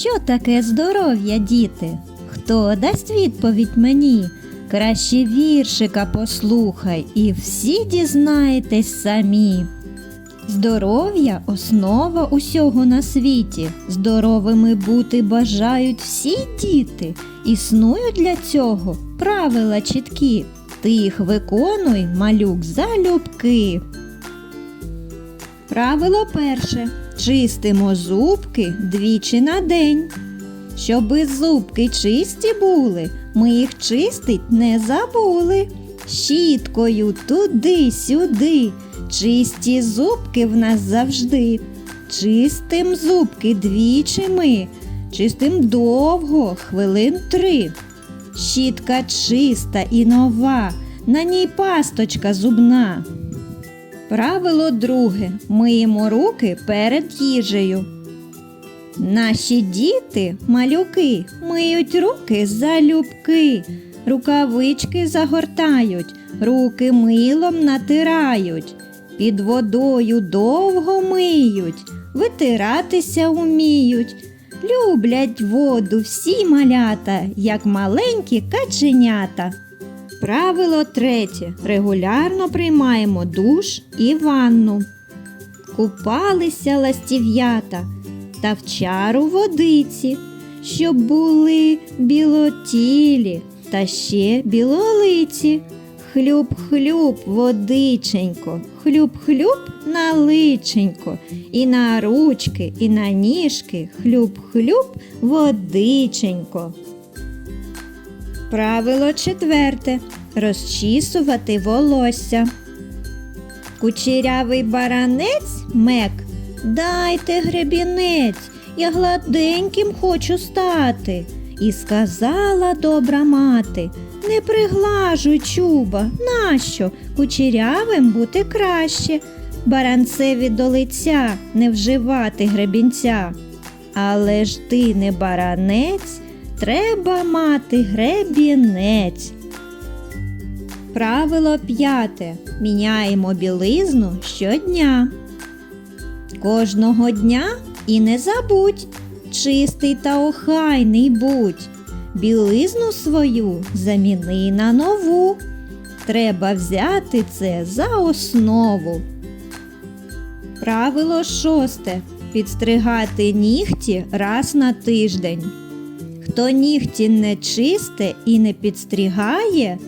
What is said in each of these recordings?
Що таке здоров'я, діти? Хто дасть відповідь мені? Краще віршика послухай і всі дізнаєтесь самі. Здоров'я основа усього на світі. Здоровими бути бажають всі діти. Існують для цього правила чіткі. Ти їх виконуй, малюк, залюбки. Правило перше. Чистимо зубки двічі на день. Щоби зубки чисті були, ми їх чистить не забули. Щіткою туди-сюди. Чисті зубки в нас завжди. Чистим зубки двічі ми. Чистим довго, хвилин три. Щітка чиста і нова, на ній пасточка зубна. Правило друге. Миємо руки перед їжею. Наші діти, малюки, миють руки залюбки, рукавички загортають, руки милом натирають, під водою довго миють, витиратися уміють. Люблять воду всі малята, як маленькі каченята. Правило третє. Регулярно приймаємо душ і ванну. Купалися ластів'ята та в чару водиці, щоб були білотілі та ще білолиці. Хлюб-хлюб, водиченько, хлюб-хлюб на личенько, і на ручки, і на ніжки, хлюб-хлюб, водиченько. Правило четверте. Розчісувати волосся. Кучерявий баранець мек, дайте гребінець, я гладеньким хочу стати. І сказала добра мати, не приглажуй чуба, нащо? Кучерявим бути краще, баранцеві до лиця не вживати гребінця. Але ж ти не баранець, треба мати гребінець. Правило п'яте. Міняємо білизну щодня. Кожного дня і не забудь, чистий та охайний будь. Білизну свою заміни на нову. Треба взяти це за основу. Правило шосте. Підстригати нігті раз на тиждень. Хто нігті не чисте і не підстригає,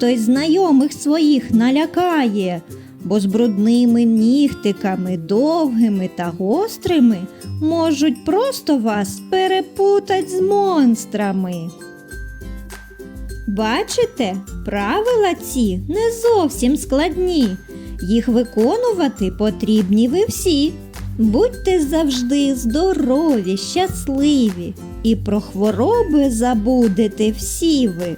той знайомих своїх налякає, бо з брудними нігтиками, довгими та гострими можуть просто вас перепутать з монстрами. Бачите, правила ці не зовсім складні. Їх виконувати потрібні ви всі. Будьте завжди здорові, щасливі і про хвороби забудете всі ви.